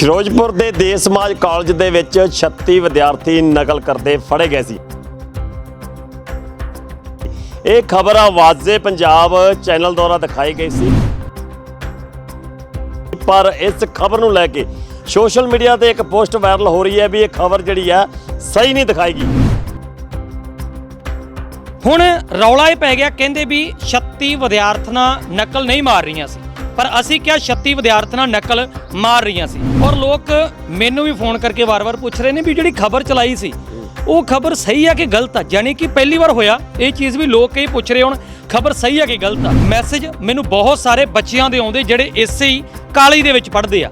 ਫਿਰੋਜ਼ਪੁਰ ਦੇ ਦੇਸ ਸਮਾਜ ਕਾਲਜ ਦੇ ਵਿੱਚ 36 ਵਿਦਿਆਰਥੀ ਨਕਲ ਕਰਦੇ ਫੜੇ ਗਏ ਸੀ। ਇਹ ਖਬਰ ਆਵਾਜ਼ੇ ਪੰਜਾਬ ਚੈਨਲ ਦੁਆਰਾ ਦਿਖਾਈ ਗਈ ਸੀ। ਪਰ ਇਸ ਖਬਰ ਨੂੰ ਲੈ ਕੇ ਸੋਸ਼ਲ ਮੀਡੀਆ ਤੇ ਇੱਕ ਪੋਸਟ ਵਾਇਰਲ ਹੋ ਰਹੀ ਹੈ ਵੀ ਇਹ ਖਬਰ ਜਿਹੜੀ ਹੈ ਸਹੀ ਨਹੀਂ ਦਿਖਾਏਗੀ ਹੁਣ ਰੌਲਾ ਇਹ ਪੈ ਗਿਆ, ਕਹਿੰਦੇ ਵੀ 36 ਵਿਦਿਆਰਥਣਾਂ ਨਕਲ ਨਹੀਂ ਮਾਰ ਰਹੀਆਂ ਸੀ। ਪਰ ਅਸੀਂ ਕਿਹਾ 36 ਵਿਦਿਆਰਥਣਾਂ ਨਕਲ ਮਾਰ ਰਹੀਆਂ ਸੀ। ਔਰ ਲੋਕ ਮੈਨੂੰ ਵੀ ਫੋਨ ਕਰਕੇ ਵਾਰ-ਵਾਰ ਪੁੱਛ ਰਹੇ ਨੇ ਵੀ ਜਿਹੜੀ ਖਬਰ ਚਲਾਈ ਸੀ, ਉਹ ਖਬਰ ਸਹੀ ਆ ਕਿ ਗਲਤ ਆ? ਯਾਨੀ ਕਿ ਪਹਿਲੀ ਵਾਰ ਹੋਇਆ, ਇਹ ਚੀਜ਼ ਵੀ ਲੋਕ ਕਈ ਪੁੱਛ ਰਹੇ ਹੁਣ, ਖਬਰ ਸਹੀ ਆ ਕਿ ਗਲਤ ਆ? ਮੈਸੇਜ ਮੈਨੂੰ ਬਹੁਤ ਸਾਰੇ ਬੱਚਿਆਂ ਦੇ ਆਉਂਦੇ ਜਿਹੜੇ ਇਸੇ ਹੀ ਕਾਲੀ ਦੇ ਵਿੱਚ ਪੜ੍ਹਦੇ ਆ।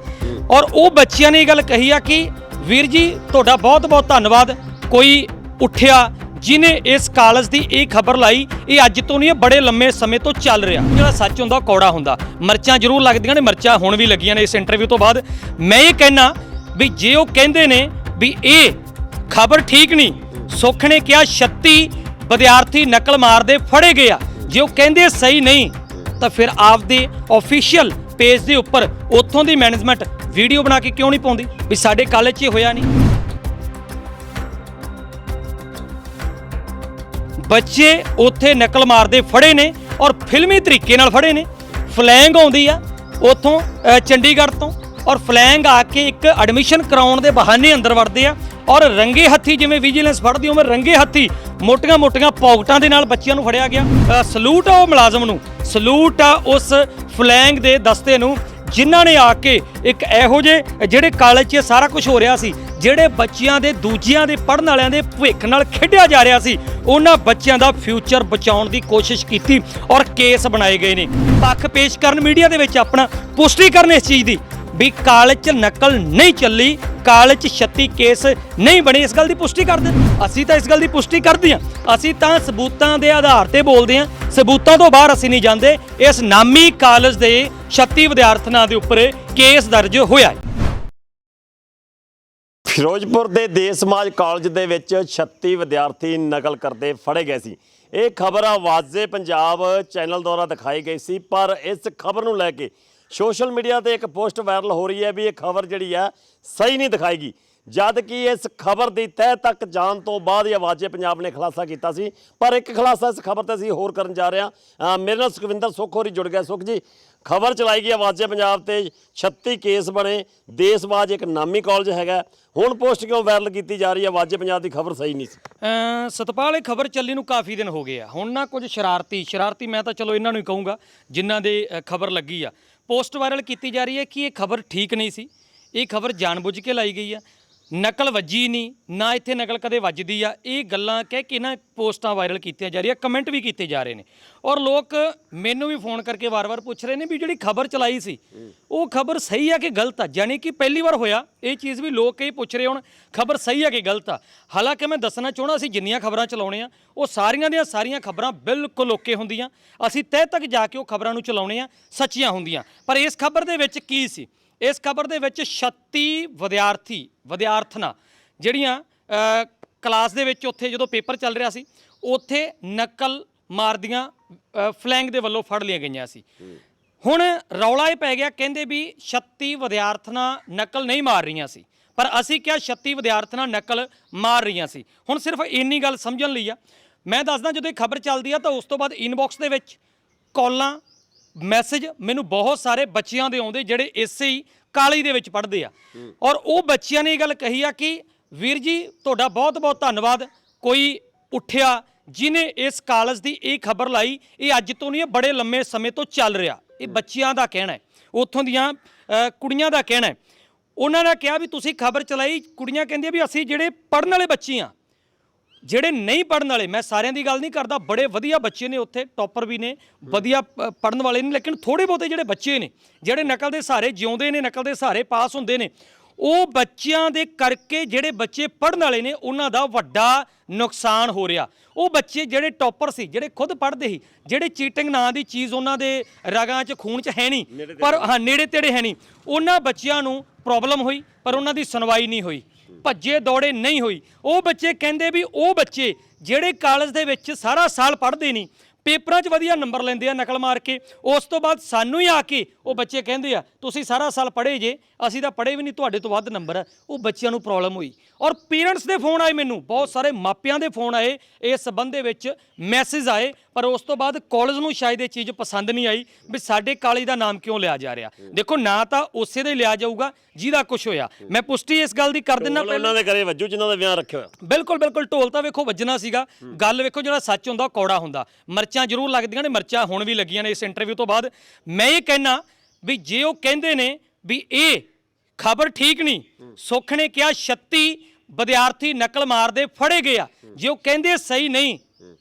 ਔਰ ਉਹ ਬੱਚਿਆਂ ਨੇ ਇਹ ਗੱਲ ਕਹੀ ਆ ਕਿ ਵੀਰ ਜੀ, ਤੁਹਾਡਾ ਬਹੁਤ-ਬਹੁਤ ਧੰਨਵਾਦ। ਕੋਈ ਉੱਠਿਆ ਜਿਨੇ ਇਸ ਕਾਲਜ ਦੀ ਇਹ ਖਬਰ ਲਾਈ, ਇਹ ਅੱਜ ਤੋਂ ਨਹੀਂ, ਇਹ ਬੜੇ ਲੰਮੇ ਸਮੇਂ ਤੋਂ ਚੱਲ ਰਿਹਾ। ਜਿਹੜਾ ਸੱਚ ਹੁੰਦਾ ਕੌੜਾ ਹੁੰਦਾ। ਮਰਚਾਂ ਜ਼ਰੂਰ ਲੱਗਦੀਆਂ ਨੇ, ਮਰਚਾਂ ਹੁਣ ਵੀ ਲੱਗੀਆਂ ਨੇ ਇਸ ਇੰਟਰਵਿਊ ਤੋਂ ਬਾਅਦ। ਮੈਂ ਇਹ ਕਹਿਣਾ ਵੀ ਜੇ ਉਹ ਕਹਿੰਦੇ ਨੇ ਵੀ ਇਹ ਖਬਰ ਠੀਕ ਨਹੀਂ, ਸੁੱਖ ਨੇ ਕਿਹਾ 36 ਵਿਦਿਆਰਥੀ ਨਕਲ ਮਾਰਦੇ ਫੜੇ ਗਏ ਆ। ਜੇ ਉਹ ਕਹਿੰਦੇ ਸਹੀ ਨਹੀਂ, ਤਾਂ ਫਿਰ ਆਪਦੇ ਅਫੀਸ਼ੀਅਲ ਪੇਜ ਦੇ ਉੱਪਰ ਉੱਥੋਂ ਦੀ ਮੈਨੇਜਮੈਂਟ ਵੀਡੀਓ ਬਣਾ ਕੇ ਕਿਉਂ ਨਹੀਂ ਪਾਉਂਦੀ? ਵੀ ਸਾਡੇ ਕਾਲਜ 'ਚ ਹੋਇਆ ਨਹੀਂ? ਬੱਚੇ ਉੱਥੇ ਨਕਲ ਮਾਰਦੇ ਫੜੇ ਨੇ ਔਰ ਫਿਲਮੀ ਤਰੀਕੇ ਨਾਲ ਫੜੇ ਨੇ। ਫਲੈਂਗ ਆਉਂਦੀ ਆ ਉੱਥੋਂ ਚੰਡੀਗੜ੍ਹ ਤੋਂ ਔਰ ਫਲੈਂਗ ਆ ਕੇ ਇੱਕ ਐਡਮਿਸ਼ਨ ਕਰਾਉਣ ਦੇ ਬਹਾਨੇ ਅੰਦਰ ਵੜਦੇ ਆ ਔਰ ਰੰਗੇ ਹੱਥੀ ਜਿਵੇਂ ਵਿਜੀਲੈਂਸ ਫੜਦੀ ਉਵੇਂ ਰੰਗੇ ਹੱਥੀ ਮੋਟੀਆਂ-ਮੋਟੀਆਂ ਪੌਕਟਾਂ ਦੇ ਨਾਲ ਬੱਚਿਆਂ ਨੂੰ ਫੜਿਆ ਗਿਆ। ਸਲੂਟ ਆ ਉਹ ਮੁਲਾਜ਼ਮ ਨੂੰ। ਸਲੂਟ ਆ ਉਸ ਫਲੈਂਗ ਦੇ ਦਸਤੇ ਨੂੰ ਜਿਨ੍ਹਾਂ ਨੇ ਆ ਕੇ ਇੱਕ ਇਹੋ ਜਿਹੇ, ਜਿਹੜੇ ਕਾਲਜ 'ਚ ਸਾਰਾ ਕੁਝ ਹੋ ਰਿਹਾ ਸੀ ਜਿਹੜੇ ਬੱਚਿਆਂ ਦੇ, ਦੂਜਿਆਂ ਦੇ ਪੜਨ ਵਾਲਿਆਂ ਦੇ ਭਵਿੱਖ ਨਾਲ ਖੇਡਿਆ ਜਾ ਰਿਹਾ ਸੀ, ਉਹਨਾਂ ਬੱਚਿਆਂ ਦਾ ਫਿਊਚਰ ਬਚਾਉਣ ਦੀ ਕੋਸ਼ਿਸ਼ ਕੀਤੀ ਔਰ ਕੇਸ ਬਣਾਏ ਗਏ ਨੇ। ਪੱਖ ਪੇਸ਼ ਕਰਨ ਮੀਡੀਆ ਦੇ ਵਿੱਚ ਆਪਣਾ ਪੁਸ਼ਟੀ ਕਰਨ ਇਸ ਚੀਜ਼ ਦੀ ਵੀ ਕਾਲਜ 'ਚ ਨਕਲ ਨਹੀਂ ਚੱਲੀ, ਕਾਲਜ 'ਚ 36 ਕੇਸ ਨਹੀਂ ਬਣੇ, ਇਸ ਗੱਲ ਦੀ ਪੁਸ਼ਟੀ ਕਰਦੇ ਅਸੀਂ ਤਾਂ ਇਸ ਗੱਲ ਦੀ ਪੁਸ਼ਟੀ ਕਰਦੇ ਹਾਂ। ਅਸੀਂ ਤਾਂ ਸਬੂਤਾਂ ਦੇ ਆਧਾਰ ਤੇ ਬੋਲਦੇ ਹਾਂ। ਸਬੂਤਾਂ ਤੋਂ ਬਾਹਰ ਅਸੀਂ ਨਹੀਂ ਜਾਂਦੇ। ਇਸ ਨਾਮੀ ਕਾਲਜ ਦੇ 36 ਵਿਦਿਆਰਥਣਾਂ ਦੇ ਉੱਪਰ ਕੇਸ ਦਰਜ ਹੋਇਆ ਹੈ। ਫਿਰੋਜ਼ਪੁਰ ਦੇ ਦੇਸ ਸਮਾਜ ਕਾਲਜ ਦੇ ਵਿੱਚ 36 ਵਿਦਿਆਰਥੀ ਨਕਲ ਕਰਦੇ ਫੜੇ ਗਏ ਸੀ। ਇਹ ਖਬਰ ਆਵਾਜ਼ੇ ਪੰਜਾਬ ਚੈਨਲ ਦੁਆਰਾ ਦਿਖਾਈ ਗਈ ਸੀ, ਪਰ ਇਸ ਖਬਰ ਨੂੰ ਲੈ ਕੇ ਸੋਸ਼ਲ ਮੀਡੀਆ ਤੇ ਇੱਕ ਪੋਸਟ ਵਾਇਰਲ ਹੋ ਰਹੀ ਹੈ ਵੀ ਇਹ ਖਬਰ ਜਿਹੜੀ ਹੈ ਸਹੀ ਨਹੀਂ ਦਿਖਾਏਗੀ ਜਦ ਕਿ ਇਸ ਖਬਰ ਦੀ ਤਹਿ ਤੱਕ ਜਾਣ ਤੋਂ ਬਾਅਦ ਇਹ ਆਵਾਜ਼ੇ ਪੰਜਾਬ ਨੇ ਖੁਲਾਸਾ ਕੀਤਾ ਸੀ। ਪਰ ਇੱਕ ਖੁਲਾਸਾ ਇਸ ਖਬਰ ਤੇ ਅਸੀਂ ਹੋਰ ਕਰਨ ਜਾ ਰਹੇ ਹਾਂ। ਮੇਰੇ ਨਾਲ ਸੁਖਵਿੰਦਰ ਸੁੱਖ ਹੋਰੀ ਜੁੜ ਗਿਆ। ਸੁੱਖ ਜੀ, ਖਬਰ ਚਲਾਈ ਗਈ ਆਵਾਜ਼ੇ ਪੰਜਾਬ ਤੇ। 36 ਕੇਸ ਬਣੇ। ਦੇਸਬਾਜ ਇੱਕ ਨਾਮੀ ਕਾਲਜ ਹੈਗਾ। ਹੁਣ ਪੋਸਟ ਕਿਉਂ ਵਾਇਰਲ ਕੀਤੀ ਜਾ ਰਹੀ ਹੈ? ਆਵਾਜ਼ੇ ਪੰਜਾਬ ਦੀ ਖਬਰ ਸਹੀ ਨਹੀਂ ਸੀ। ਸਤਪਾਲ, ਇਹ ਖਬਰ ਚੱਲੀ ਨੂੰ ਕਾਫੀ ਦਿਨ ਹੋ ਗਏ ਆ। ਹੁਣ ਨਾ ਕੁਝ ਸ਼ਰਾਰਤੀ ਸ਼ਰਾਰਤੀ ਮੈਂ ਤਾਂ ਚਲੋ ਇਹਨਾਂ ਨੂੰ ਹੀ ਕਹੂੰਗਾ, ਜਿਨ੍ਹਾਂ ਦੇ ਖਬਰ ਲੱਗੀ ਆ। ਪੋਸਟ ਵਾਇਰਲ ਕੀਤੀ ਜਾ ਰਹੀ ਹੈ ਕਿ ਇਹ ਖਬਰ ਠੀਕ ਨਹੀਂ ਸੀ। ਇਹ ਖਬਰ ਜਾਣਬੁੱਝ ਕੇ ਲਾਈ ਗਈ ਆ। ਨਕਲ ਵੱਜੀ ਨਹੀਂ, ਨਾ ਇੱਥੇ ਨਕਲ ਕਦੇ ਵੱਜਦੀ ਆ। ਇਹ ਗੱਲਾਂ ਕਹਿ ਕੇ ਨਾ ਪੋਸਟਾਂ ਵਾਇਰਲ ਕੀਤੀਆਂ ਜਾ ਰਹੀਆਂ, ਕਮੈਂਟ ਵੀ ਕੀਤੇ ਜਾ ਰਹੇ ਨੇ। ਔਰ ਲੋਕ ਮੈਨੂੰ ਵੀ ਫੋਨ ਕਰਕੇ ਵਾਰ-ਵਾਰ ਪੁੱਛ ਰਹੇ ਨੇ ਵੀ ਜਿਹੜੀ ਖਬਰ ਚਲਾਈ ਸੀ, ਉਹ ਖਬਰ ਸਹੀ ਆ ਕਿ ਗਲਤ ਆ? ਯਾਨੀ ਕਿ ਪਹਿਲੀ ਵਾਰ ਹੋਇਆ, ਇਹ ਚੀਜ਼ ਵੀ ਲੋਕ ਇਹ ਪੁੱਛ ਰਹੇ ਹੁਣ, ਖਬਰ ਸਹੀ ਆ ਕਿ ਗਲਤ ਆ? ਹਾਲਾਂਕਿ ਮੈਂ ਦੱਸਣਾ ਚਾਹਣਾ ਅਸੀਂ ਜਿੰਨੀਆਂ ਖਬਰਾਂ ਚਲਾਉਣੇ ਆ, ਉਹ ਸਾਰੀਆਂ ਦੀਆਂ ਸਾਰੀਆਂ ਖਬਰਾਂ ਬਿਲਕੁਲ ਓਕੇ ਹੁੰਦੀਆਂ। ਅਸੀਂ ਤਹਿ ਤੱਕ ਜਾ ਕੇ ਉਹ ਖਬਰਾਂ ਨੂੰ ਚਲਾਉਣੇ ਆ, ਸੱਚੀਆਂ ਹੁੰਦੀਆਂ। ਪਰ ਇਸ ਖਬਰ ਦੇ ਵਿੱਚ ਕੀ ਸੀ? ਇਸ ਖਬਰ ਦੇ ਵਿੱਚ 36 ਵਿਦਿਆਰਥੀ ਵਿਦਿਆਰਥਣਾ ਜਿਹੜੀਆਂ ਕਲਾਸ ਦੇ ਵਿੱਚ ਉੱਥੇ ਜਦੋਂ ਪੇਪਰ ਚੱਲ ਰਿਹਾ ਸੀ ਉੱਥੇ ਨਕਲ ਮਾਰਦੀਆਂ ਫਲੈਂਗ ਦੇ ਵੱਲੋਂ ਫੜ ਲਈਆਂ ਗਈਆਂ ਸੀ। ਹੁਣ ਰੌਲਾ ਇਹ ਪੈ ਗਿਆ ਕਹਿੰਦੇ ਵੀ 36 ਵਿਦਿਆਰਥਣਾ ਨਕਲ ਨਹੀਂ ਮਾਰ ਰਹੀਆਂ ਸੀ ਪਰ ਅਸੀਂ ਕਿਹਾ 36 ਵਿਦਿਆਰਥਣਾ ਨਕਲ ਮਾਰ ਰਹੀਆਂ ਸੀ। ਹੁਣ ਸਿਰਫ ਇੰਨੀ ਗੱਲ ਸਮਝਣ ਲਈ ਆ ਮੈਂ ਦੱਸਦਾ ਜਦੋਂ ਇਹ ਖਬਰ ਚੱਲਦੀ ਆ ਤਾਂ ਉਸ ਤੋਂ ਬਾਅਦ ਇਨਬਾਕਸ ਦੇ ਵਿੱਚ ਕਾਲਾਂ ਮੈਸੇਜ ਮੈਨੂੰ ਬਹੁਤ ਸਾਰੇ ਬੱਚਿਆਂ ਦੇ ਆਉਂਦੇ ਜਿਹੜੇ ਇਸੇ ਹੀ ਕਾਲੀ ਦੇ ਵਿੱਚ ਪੜ੍ਹਦੇ ਆ। ਔਰ ਉਹ ਬੱਚਿਆਂ ਨੇ ਇਹ ਗੱਲ ਕਹੀ ਆ ਕਿ ਵੀਰ ਜੀ ਤੁਹਾਡਾ ਬਹੁਤ-ਬਹੁਤ ਧੰਨਵਾਦ। ਕੋਈ ਉੱਠਿਆ ਜਿਨੇ ਇਸ ਕਾਲਜ ਦੀ ਇਹ ਖਬਰ ਲਾਈ ਇਹ ਅੱਜ ਤੋਂ ਨਹੀਂ ਇਹ ਬੜੇ ਲੰਮੇ ਸਮੇਂ ਤੋਂ ਚੱਲ ਰਿਹਾ। ਇਹ ਬੱਚਿਆਂ ਦਾ ਕਹਿਣਾ ਹੈ। ਉੱਥੋਂ ਦੀਆਂ ਅ, ਕੁੜੀਆਂ ਦਾ ਕਹਿਣਾ ਹੈ। ਉਹਨਾਂ ਨੇ ਕਿਹਾ ਵੀ ਤੁਸੀਂ ਖਬਰ ਚਲਾਈ ਕੁੜੀਆਂ ਕਹਿੰਦੀਆਂ ਵੀ ਅਸੀਂ ਜਿਹੜੇ ਪੜਨ ਵਾਲੇ ਬੱਚੇ ਆ ਜਿਹੜੇ ਨਹੀਂ ਪੜਨ ਵਾਲੇ ਮੈਂ ਸਾਰਿਆਂ ਦੀ ਗੱਲ ਨਹੀਂ ਕਰਦਾ ਬੜੇ ਵਧੀਆ ਬੱਚੇ ਨੇ ਉੱਥੇ ਟੌਪਰ ਵੀ ਨੇ ਵਧੀਆ ਪੜਨ ਵਾਲੇ ਨੇ ਲੇਕਿਨ ਥੋੜੇ ਬਹੁਤੇ ਜਿਹੜੇ ਬੱਚੇ ਨੇ ਜਿਹੜੇ ਨਕਲ ਦੇ ਸਹਾਰੇ ਜਿਉਂਦੇ ਨੇ ਨਕਲ ਦੇ ਸਹਾਰੇ ਪਾਸ ਹੁੰਦੇ ਨੇ ਉਹ ਬੱਚਿਆਂ ਦੇ ਕਰਕੇ ਜਿਹੜੇ ਬੱਚੇ ਪੜਨ ਵਾਲੇ ਨੇ ਉਹਨਾਂ ਦਾ ਵੱਡਾ ਨੁਕਸਾਨ ਹੋ ਰਿਹਾ। ਉਹ ਬੱਚੇ ਜਿਹੜੇ ਟੌਪਰ ਸੀ ਜਿਹੜੇ ਖੁਦ ਪੜ੍ਹਦੇ ਸੀ ਜਿਹੜੇ ਚੀਟਿੰਗ ਨਾਂ ਦੀ ਚੀਜ਼ ਉਹਨਾਂ ਦੇ ਰਗਾਂ 'ਚ ਖੂਨ 'ਚ ਹੈ ਨਹੀਂ ਪਰ ਹਾਂ ਨੇੜੇ ਤੇੜੇ ਹੈ ਨਹੀਂ ਉਹਨਾਂ ਬੱਚਿਆਂ ਨੂੰ ਪ੍ਰੋਬਲਮ ਹੋਈ ਪਰ ਉਹਨਾਂ ਦੀ ਸੁਣਵਾਈ ਨਹੀਂ ਹੋਈ। ਭੱਜੇ ਦੌੜੇ ਨਹੀਂ ਹੋਈ। ਉਹ ਬੱਚੇ ਕਹਿੰਦੇ ਵੀ ਉਹ ਬੱਚੇ ਜਿਹੜੇ ਕਾਲਜ ਦੇ ਵਿੱਚ ਸਾਰਾ ਸਾਲ ਪੜ੍ਹਦੇ ਨਹੀਂ, ਪੇਪਰਾਂ 'ਚ ਵਧੀਆ ਨੰਬਰ ਲੈਂਦੇ ਆ ਨਕਲ ਮਾਰ ਕੇ, ਉਸ ਤੋਂ ਬਾਅਦ ਸਾਨੂੰ ਹੀ ਆ ਕੇ ਉਹ ਬੱਚੇ ਕਹਿੰਦੇ ਆ ਤੁਸੀਂ ਸਾਰਾ ਸਾਲ ਪੜ੍ਹੇ ਜੇ ਅਸੀਂ ਤਾਂ ਪੜ੍ਹੇ ਵੀ ਨਹੀਂ ਤੁਹਾਡੇ ਤੋਂ ਵੱਧ ਨੰਬਰ ਆ। ਉਹ ਬੱਚਿਆਂ ਨੂੰ ਪ੍ਰੋਬਲਮ ਹੋਈ। ਔਰ ਪੇਰੈਂਟਸ ਦੇ ਫੋਨ ਆਏ ਮੈਨੂੰ। ਬਹੁਤ ਸਾਰੇ ਮਾਪਿਆਂ ਦੇ ਫੋਨ ਆਏ। ਇਸ ਸਬੰਧ ਦੇ ਵਿੱਚ ਮੈਸੇਜ ਆਏ ਪਰ ਉਸ ਤੋਂ ਬਾਅਦ ਕਾਲਜ ਨੂੰ ਸ਼ਾਇਦ ਇਹ ਚੀਜ਼ ਪਸੰਦ ਨਹੀਂ ਆਈ ਵੀ ਸਾਡੇ ਕਾਲਜ ਦਾ ਨਾਮ ਕਿਉਂ ਲਿਆ ਜਾ ਰਿਹਾ। ਦੇਖੋ ਨਾ ਤਾਂ ਉਸੇ ਦਾ ਹੀ ਲਿਆ ਜਾਊਗਾ ਜਿਹਦਾ ਕੁਝ ਹੋਇਆ। ਮੈਂ ਪੁਸ਼ਟੀ ਇਸ ਗੱਲ ਦੀ ਕਰ ਦਿੰਦਾ ਢੋਲ ਉਹਨਾਂ ਦੇ ਘਰੇ ਵੱਜੂ ਜਿਨ੍ਹਾਂ ਦਾ ਵਿਆਹ ਰੱਖਿਆ ਹੋਇਆ। ਬਿਲਕੁਲ ਬਿਲਕੁਲ ਢੋਲ ਤਾਂ ਵੇਖੋ ਵੱਜਣਾ ਸੀਗਾ। ਗੱਲ ਵੇਖੋ ਜਿਹੜਾ ਸੱਚ ਹੁੰਦਾ ਕੌੜਾ ਹੁੰਦਾ। ਮਰਚਾਂ ਜ਼ਰੂਰ ਲੱਗਦੀਆਂ ਨੇ ਮਰਚਾਂ ਹੁਣ ਵੀ ਲੱਗੀਆਂ ਨੇ ਇਸ ਇੰਟਰਵਿਊ ਤੋਂ ਬਾਅਦ। ਮੈਂ ਇਹ ਕਹਿਣਾ ਵੀ ਜੇ ਉਹ ਕਹਿੰਦੇ ਨੇ ਵੀ ਇਹ ਖਬਰ ਠੀਕ ਨਹੀਂ, ਸੁੱਖ ਨੇ ਕਿਹਾ 36 ਵਿਦਿਆਰਥੀ ਨਕਲ ਮਾਰਦੇ ਫੜੇ ਗਏ ਆ। ਜੇ ਉਹ ਕਹਿੰਦੇ ਸਹੀ ਨਹੀਂ,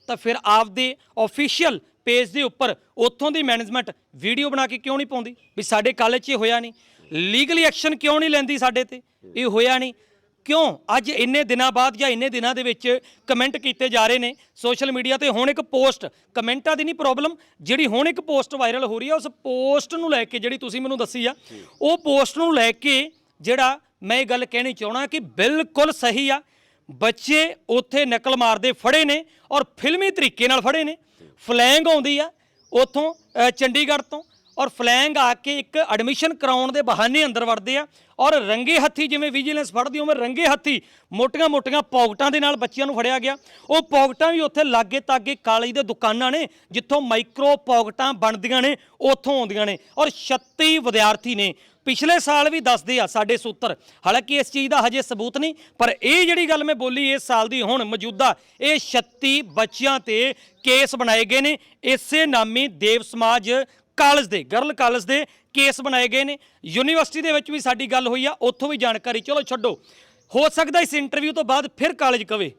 ਤਾਂ ਫਿਰ ਆਪਦੇ ਆਫੀਸ਼ੀਅਲ ਪੇਜ ਦੇ ਉੱਪਰ ਉੱਥੋਂ ਦੀ ਮੈਨੇਜਮੈਂਟ ਵੀਡੀਓ ਬਣਾ ਕੇ ਕਿਉਂ ਨਹੀਂ ਪਾਉਂਦੀ? ਵੀ ਸਾਡੇ ਕਾਲਜ 'ਚ ਇਹ ਹੋਇਆ ਨਹੀਂ। ਲੀਗਲੀ ਐਕਸ਼ਨ ਕਿਉਂ ਨਹੀਂ ਲੈਂਦੀ ਸਾਡੇ ਤੇ? ਇਹ ਹੋਇਆ ਨਹੀਂ। ਕਿਉਂ ਅੱਜ ਇੰਨੇ ਦਿਨਾਂ ਬਾਅਦ ਜਾਂ ਇੰਨੇ ਦਿਨਾਂ ਦੇ ਵਿੱਚ ਕਮੈਂਟ ਕੀਤੇ ਜਾ ਰਹੇ ਨੇ? ਸੋਸ਼ਲ ਮੀਡੀਆ ਤੇ ਹੁਣ ਇੱਕ ਪੋਸਟ ਕਮੈਂਟਾਂ ਦੀ ਨਹੀਂ ਪ੍ਰੋਬਲਮ ਜਿਹੜੀ ਹੁਣ ਇੱਕ ਪੋਸਟ ਵਾਇਰਲ ਹੋ ਰਹੀ ਹੈ ਉਸ ਪੋਸਟ ਨੂੰ ਲੈ ਕੇ ਜਿਹੜੀ ਤੁਸੀਂ ਮੈਨੂੰ ਦੱਸੀ ਆ, ਉਹ ਪੋਸਟ ਨੂੰ ਲੈ ਕੇ ਜਿਹੜਾ ਮੈਂ ਇਹ ਗੱਲ ਕਹਿਣੀ ਚਾਹਣਾ ਕਿ ਬਿਲਕੁਲ ਸਹੀ ਆ। ਬੱਚੇ ਉੱਥੇ ਨਕਲ ਮਾਰਦੇ ਫੜੇ ਨੇ ਔਰ ਫਿਲਮੀ ਤਰੀਕੇ ਨਾਲ ਫੜੇ ਨੇ। ਫਲੈਂਗ ਆਉਂਦੀ ਆ ਉਥੋਂ ਚੰਡੀਗੜ੍ਹ ਤੋਂ ਔਰ ਫਲੈਂਗ ਆ ਕੇ ਇੱਕ ਐਡਮਿਸ਼ਨ ਕਰਾਉਣ ਦੇ ਬਹਾਨੇ ਅੰਦਰ ਵੜਦੇ ਆ। ਔਰ ਰੰਗੇ ਹੱਥੀ ਜਿਵੇਂ ਵਿਜੀਲੈਂਸ ਫੜਦੀ, ਉਵੇਂ ਰੰਗੇ ਹੱਥੀ ਮੋਟੀਆਂ-ਮੋਟੀਆਂ ਪੌਕਟਾਂ ਦੇ ਨਾਲ ਬੱਚਿਆਂ ਨੂੰ ਫੜਿਆ ਗਿਆ। ਉਹ ਪੌਕਟਾਂ ਵੀ ਉੱਥੇ ਲਾਗੇ ਤਾਗੇ ਕਾਲੀ ਦੇ ਦੁਕਾਨਾਂ ਨੇ, ਜਿੱਥੋਂ ਮਾਈਕਰੋ ਪੌਕਟਾਂ ਬਣਦੀਆਂ ਨੇ, ਉੱਥੋਂ ਆਉਂਦੀਆਂ ਨੇ। ਔਰ 36 ਵਿਦਿਆਰਥੀ ਨੇ। ਪਿਛਲੇ ਸਾਲ ਵੀ ਦੱਸਦੇ ਆ ਸਾਡੇ ਸੂਤਰ। ਹਾਲਾਂਕਿ ਇਸ ਚੀਜ਼ ਦਾ ਹਜੇ ਸਬੂਤ ਨਹੀਂ, ਪਰ ਇਹ ਜਿਹੜੀ ਗੱਲ ਮੈਂ ਬੋਲੀ ਇਸ ਸਾਲ ਦੀ ਹੁਣ ਮੌਜੂਦਾ, ਇਹ 36 ਬੱਚਿਆਂ ਤੇ ਕੇਸ ਬਣਾਏ ਗਏ ਨੇ। ਇਸੇ ਨਾਮੀ ਦੇਵ ਸਮਾਜ ਕਾਲਜ ਦੇ ਗਰਲ ਕਾਲਜ ਦੇ ਕੇਸ ਬਣਾਏ ਗਏ ਨੇ। ਯੂਨੀਵਰਸਿਟੀ ਦੇ ਵਿੱਚ ਵੀ ਸਾਡੀ ਗੱਲ ਹੋਈ ਆ ਉੱਥੋਂ ਵੀ ਜਾਣਕਾਰੀ। ਚਲੋ ਛੱਡੋ। ਹੋ ਸਕਦਾ ਇਸ ਇੰਟਰਵਿਊ ਤੋਂ ਬਾਅਦ ਫਿਰ ਕਾਲਜ ਕਵੇ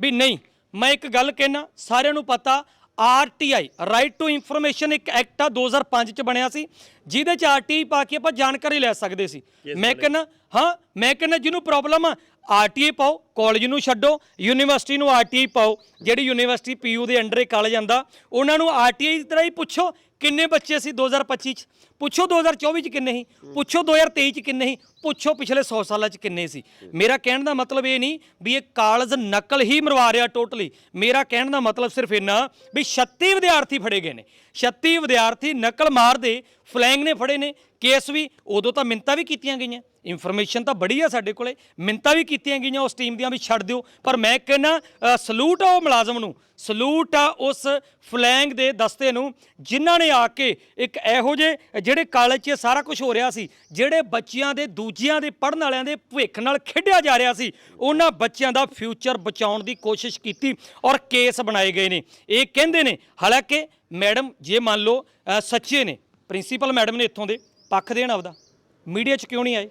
ਵੀ ਨਹੀਂ ਮੈਂ ਇੱਕ ਗੱਲ ਕਹਿਣਾ ਸਾਰਿਆਂ ਨੂੰ ਪਤਾ ਆਰਟੀਆਈ ਰਾਈਟ ਟੂ ਇਨਫੋਰਮੇਸ਼ਨ ਇੱਕ ਐਕਟ ਆ 2005 ਚ ਬਣਿਆ ਸੀ। ਜਿਹਦੇ ਚ ਆਰਟੀਆਈ ਪਾ ਕੇ ਆਪਾਂ ਜਾਣਕਾਰੀ ਲੈ ਸਕਦੇ ਸੀ। ਮੈਂ ਕਹਿੰਦਾ ਹਾਂ ਮੈਂ ਕਹਿੰਦਾ ਜਿਹਨੂੰ ਪ੍ਰੋਬਲਮ ਆ ਆਰਟੀਆਈ ਪਾਓ ਕਾਲਜ ਨੂੰ ਛੱਡੋ ਯੂਨੀਵਰਸਿਟੀ ਨੂੰ ਆਰਟੀਆਈ ਪਾਓ। ਜਿਹੜੀ ਯੂਨੀਵਰਸਿਟੀ ਪੀਯੂ ਦੇ ਅੰਡਰ ਕਾਲਜ ਆਂਦਾ ਉਹਨਾਂ ਨੂੰ ਆਰਟੀਆਈ ਦੀ ਤਰ੍ਹਾਂ ਹੀ ਪੁੱਛੋ ਕਿੰਨੇ ਬੱਚੇ ਸੀ 2025 ਚ? ਪੁੱਛੋ 2024 ਚ ਕਿੰਨੇ ਸੀ? ਪੁੱਛੋ 2023 ਚ ਕਿੰਨੇ ਸੀ? ਪੁੱਛੋ ਪਿਛਲੇ 100 ਸਾਲਾਂ ਚ ਕਿੰਨੇ ਸੀ? ਮੇਰਾ ਕਹਿਣ ਦਾ ਮਤਲਬ ਇਹ ਨਹੀਂ ਵੀ ਇਹ ਕਾਲਜ ਨਕਲ ਹੀ ਮਰਵਾ ਰਿਹਾ ਟੋਟਲੀ। ਮੇਰਾ ਕਹਿਣ ਦਾ ਮਤਲਬ ਸਿਰਫ ਇੰਨਾ ਵੀ 36 ਵਿਦਿਆਰਥੀ ਫੜੇ ਗਏ ਨੇ। 36 ਵਿਦਿਆਰਥੀ ਨਕਲ ਮਾਰਦੇ, ਫਲੈਂਗ ਨੇ ਫੜੇ ਨੇ, ਕੇਸ ਵੀ, ਉਦੋਂ ਤਾਂ ਮਿੰਤਾ ਵੀ ਕੀਤੀਆਂ ਗਈਆਂ। ਇਨਫੋਰਮੇਸ਼ਨ ਤਾਂ ਬੜੀ ਆ ਸਾਡੇ ਕੋਲੇ ਮਿੰਤਾ ਵੀ ਕੀਤੀਆਂ ਗਈਆਂ ਉਸ ਟੀਮ ਦੀਆਂ ਵੀ ਛੱਡ ਦਿਓ। ਪਰ ਮੈਂ ਕਹਿੰਨਾ ਸਲੂਟ ਆ ਉਹ ਮੁਲਾਜ਼ਮ ਨੂੰ। ਸਲੂਟ ਆ ਉਸ ਫਲੈਂਗ ਦੇ ਦਸਤੇ ਨੂੰ, ਜਿਨ੍ਹਾਂ ਨੇ ਆ ਕੇ ਇੱਕ ਇਹੋ ਜਿਹੇ, ਜਿਹੜੇ ਕਾਲਜ 'ਚ ਸਾਰਾ ਕੁਝ ਹੋ ਰਿਹਾ ਸੀ, ਜਿਹੜੇ ਬੱਚਿਆਂ ਦੇ, ਦੂਜਿਆਂ ਦੇ ਪੜਨ ਵਾਲਿਆਂ ਦੇ ਭਵਿੱਖ ਨਾਲ ਖੇਡਿਆ ਜਾ ਰਿਹਾ ਸੀ, ਉਹਨਾਂ ਬੱਚਿਆਂ ਦਾ ਫਿਊਚਰ ਬਚਾਉਣ ਦੀ ਕੋਸ਼ਿਸ਼ ਕੀਤੀ ਔਰ ਕੇਸ ਬਣਾਏ ਗਏ ਨੇ। ਇਹ ਕਹਿੰਦੇ ਨੇ, ਹਾਲਾਂਕਿ ਮੈਡਮ, ਜੇ ਮੰਨ ਲਓ ਸੱਚੇ ਨੇ ਪ੍ਰਿੰਸੀਪਲ ਮੈਡਮ ਨੇ ਇੱਥੋਂ ਦੇ, ਪੱਖ ਦੇਣ ਆਪਦਾ। ਮੀਡੀਆ 'ਚ ਕਿਉਂ ਨਹੀਂ ਆਏ?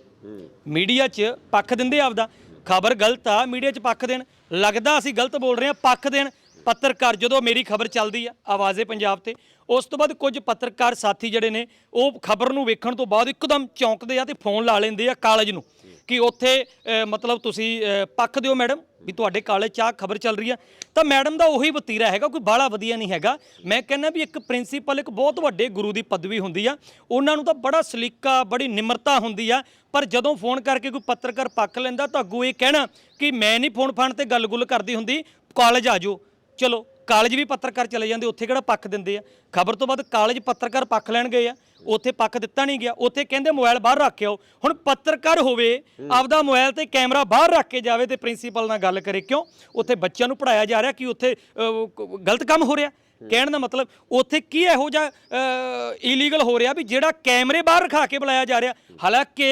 ਮੀਡੀਆ 'ਚ ਪੱਖ ਦਿੰਦੇ ਆਪਦਾ। ਖਬਰ ਗਲਤ ਆ, ਮੀਡੀਆ 'ਚ ਪੱਖ ਦੇਣ। ਲੱਗਦਾ ਅਸੀਂ ਗਲਤ ਬੋਲ ਰਹੇ ਹਾਂ, ਪੱਖ ਦੇਣ। ਪੱਤਰਕਾਰ ਜਦੋਂ ਮੇਰੀ ਖਬਰ ਚੱਲਦੀ ਆ ਆਵਾਜ਼ੇ ਪੰਜਾਬ ਤੇ ਉਸ ਤੋਂ ਬਾਅਦ ਕੁਝ ਪੱਤਰਕਾਰ ਸਾਥੀ ਜਿਹੜੇ ਨੇ ਉਹ ਖਬਰ ਨੂੰ ਵੇਖਣ ਤੋਂ ਬਾਅਦ ਇੱਕਦਮ ਚੌਂਕਦੇ ਆ ਤੇ ਫੋਨ ਲਾ ਲੈਂਦੇ ਆ ਕਾਲਜ ਨੂੰ ਕਿ ਉੱਥੇ ਅ, ਮਤਲਬ ਤੁਸੀਂ ਅ, ਪੱਖ ਦਿਓ ਮੈਡਮ ਵੀ ਤੁਹਾਡੇ ਕਾਲਜ 'ਚ ਆ ਖਬਰ ਚੱਲ ਰਹੀ ਆ। ਤਾਂ ਮੈਡਮ ਦਾ ਉਹੀ ਵਤੀਰਾ ਹੈਗਾ ਕੋਈ ਬਾਹਲਾ ਵਧੀਆ ਨਹੀਂ ਹੈਗਾ। ਮੈਂ ਕਹਿੰਦਾ ਵੀ ਇੱਕ ਪ੍ਰਿੰਸੀਪਲ ਇੱਕ ਬਹੁਤ ਵੱਡੇ ਗੁਰੂ ਦੀ ਪਦਵੀ ਹੁੰਦੀ ਆ ਉਹਨਾਂ ਨੂੰ ਤਾਂ ਬੜਾ ਸਲੀਕਾ ਬੜੀ ਨਿਮਰਤਾ ਹੁੰਦੀ ਆ ਪਰ ਜਦੋਂ ਫੋਨ ਕਰਕੇ ਕੋਈ ਪੱਤਰਕਾਰ ਪੱਖ ਲੈਂਦਾ ਤਾਂ ਅੱਗੋਂ ਇਹ ਕਹਿਣਾ ਕਿ ਮੈਂ ਨਹੀਂ ਫੋਨ ਫਾਨ ਤੇ ਗੱਲ-ਗੁੱਲ ਕਰਦੀ ਹੁੰਦੀ ਕਾਲਜ ਆ ਜਾਓ। ਚਲੋ ਕਾਲਜ ਵੀ ਪੱਤਰਕਾਰ ਚਲੇ ਜਾਂਦੇ ਉੱਥੇ ਕਿਹੜਾ ਪੱਖ ਦਿੰਦੇ ਆ? ਖਬਰ ਤੋਂ ਬਾਅਦ ਕਾਲਜ ਪੱਤਰਕਾਰ ਪੱਖ ਲੈਣ ਗਏ ਆ ਉੱਥੇ ਪੱਖ ਦਿੱਤਾ ਨਹੀਂ ਗਿਆ ਉੱਥੇ ਕਹਿੰਦੇ ਮੋਬਾਈਲ ਬਾਹਰ ਰੱਖ ਆਓ ਹੁਣ ਪੱਤਰਕਾਰ ਹੋਵੇ ਆਪਦਾ ਮੋਬਾਈਲ ਤੇ ਕੈਮਰਾ ਬਾਹਰ ਰੱਖ ਕੇ ਜਾਵੇ ਤੇ ਪ੍ਰਿੰਸੀਪਲ ਨਾਲ ਗੱਲ ਕਰੇ ਕਿਉਂ? ਉੱਥੇ ਬੱਚਿਆਂ ਨੂੰ ਪੜਾਇਆ ਜਾ ਰਿਹਾ ਕਿ ਉੱਥੇ ਗਲਤ ਕੰਮ ਹੋ ਰਿਹਾ? ਕਹਿਣ ਦਾ ਮਤਲਬ ਉੱਥੇ ਕੀ ਇਹੋ ਜਿਹਾ ਇਲੀਗਲ ਹੋ ਰਿਹਾ ਵੀ ਜਿਹੜਾ ਕੈਮਰੇ ਬਾਹਰ ਰਖਾ ਕੇ ਬੁਲਾਇਆ ਜਾ ਰਿਹਾ? ਹਾਲਾਂਕਿ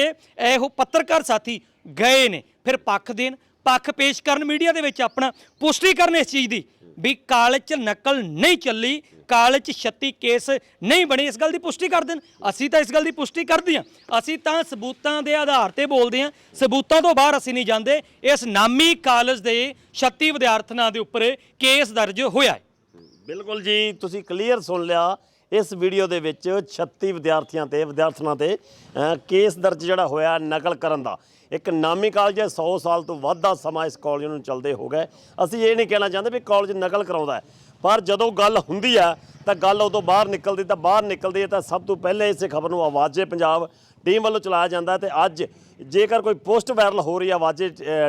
ਇਹੋ ਪੱਤਰਕਾਰ ਸਾਥੀ ਗਏ ਨੇ ਫਿਰ ਪੱਖ ਦੇਣ ਪੱਖ ਪੇਸ਼ ਕਰਨ ਮੀਡੀਆ ਦੇ ਵਿੱਚ ਆਪਣਾ ਪੁਸ਼ਟੀ ਕਰਨ ਇਸ ਚੀਜ਼ ਦੀ। ਵੀ ਕਾਲਜ 'ਚ ਨਕਲ ਨਹੀਂ ਚੱਲੀ, ਕਾਲਜ 'ਚ 36 ਕੇਸ ਨਹੀਂ ਬਣੇ, ਇਸ ਗੱਲ ਦੀ ਪੁਸ਼ਟੀ ਕਰ ਦੇਣ। ਅਸੀਂ ਤਾਂ ਇਸ ਗੱਲ ਦੀ ਪੁਸ਼ਟੀ ਕਰਦੇ ਹਾਂ। ਅਸੀਂ ਤਾਂ ਸਬੂਤਾਂ ਦੇ ਆਧਾਰ ਤੇ ਬੋਲਦੇ ਹਾਂ। ਸਬੂਤਾਂ ਤੋਂ ਬਾਹਰ ਅਸੀਂ ਨਹੀਂ ਜਾਂਦੇ। ਇਸ ਨਾਮੀ ਕਾਲਜ ਦੇ 36 ਵਿਦਿਆਰਥਣਾਂ ਦੇ ਉੱਪਰ ਕੇਸ ਦਰਜ ਹੋਇਆ ਹੈ। ਬਿਲਕੁਲ ਜੀ, ਤੁਸੀਂ ਕਲੀਅਰ ਸੁਣ ਲਿਆ। ਇਸ ਵੀਡੀਓ ਦੇ ਵਿੱਚ 36 ਵਿਦਿਆਰਥੀਆਂ ਤੇ, ਵਿਦਿਆਰਥਣਾਂ ਤੇ ਕੇਸ ਦਰਜ ਜਿਹੜਾ ਹੋਇਆ ਨਕਲ ਕਰਨ ਦਾ। ਇੱਕ ਨਾਮੀ ਕਾਲਜ ਹੈ 100 ਸਾਲ ਤੋਂ ਵੱਧ ਦਾ ਸਮਾਂ ਇਸ ਕਾਲਜ ਨੂੰ ਚੱਲਦੇ ਹੋ ਗਏ। ਅਸੀਂ ਇਹ ਨਹੀਂ ਕਹਿਣਾ ਚਾਹੁੰਦੇ ਵੀ ਕਾਲਜ ਨਕਲ ਕਰਾਉਂਦਾ ਪਰ ਜਦੋਂ ਗੱਲ ਹੁੰਦੀ ਆ ਤਾਂ ਗੱਲ ਉਦੋਂ ਬਾਹਰ ਨਿਕਲਦੀ, ਤਾਂ ਬਾਹਰ ਨਿਕਲਦੀ ਹੈ, ਤਾਂ ਸਭ ਤੋਂ ਪਹਿਲੇ ਇਸੇ ਖਬਰ ਨੂੰ ਆਵਾਜ਼ੇ ਪੰਜਾਬ ਟੀਮ ਵੱਲੋਂ ਚਲਾਇਆ ਜਾਂਦਾ ਹੈ ਤੇ ਅੱਜ ਜੇਕਰ ਕੋਈ ਪੋਸਟ ਵਾਇਰਲ ਹੋ ਰਹੀ ਹੈ ਆਵਾਜ਼ੇ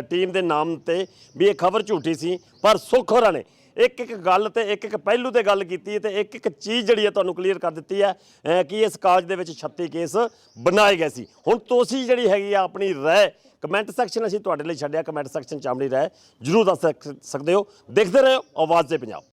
ਟੀਮ ਦੇ ਨਾਮ ਤੇ ਵੀ ਇਹ ਖਬਰ ਝੂਠੀ ਸੀ, ਪਰ ਸੁੱਖ ਹੋਰਾਂ ਨੇ ਇੱਕ ਇੱਕ ਗੱਲ ਤੇ ਇੱਕ ਇੱਕ ਪਹਿਲੂ ਤੇ ਗੱਲ ਕੀਤੀ ਹੈ ਤੇ ਇੱਕ ਇੱਕ ਚੀਜ਼ ਜਿਹੜੀ ਹੈ ਤੁਹਾਨੂੰ ਕਲੀਅਰ ਕਰ ਦਿੱਤੀ ਹੈ ਕਿ ਇਸ ਕਾਜ ਦੇ ਵਿੱਚ 36 ਕੇਸ ਬਣਾਏ ਗਏ ਸੀ। ਹੁਣ ਤੁਸੀਂ ਜਿਹੜੀ ਹੈਗੀ ਆ ਆਪਣੀ ਰਾਏ ਕਮੈਂਟ ਸੈਕਸ਼ਨ ਅਸੀਂ ਤੁਹਾਡੇ ਲਈ ਛੱਡਿਆ ਕਮੈਂਟ ਸੈਕਸ਼ਨ ਚ ਆਪਣੀ ਰਾਏ ਜਰੂਰ ਦੱਸ ਸਕਦੇ ਹੋ। ਦੇਖਦੇ ਰਹੋ ਆਵਾਜ਼ ਦੇ ਪੰਜਾਬ।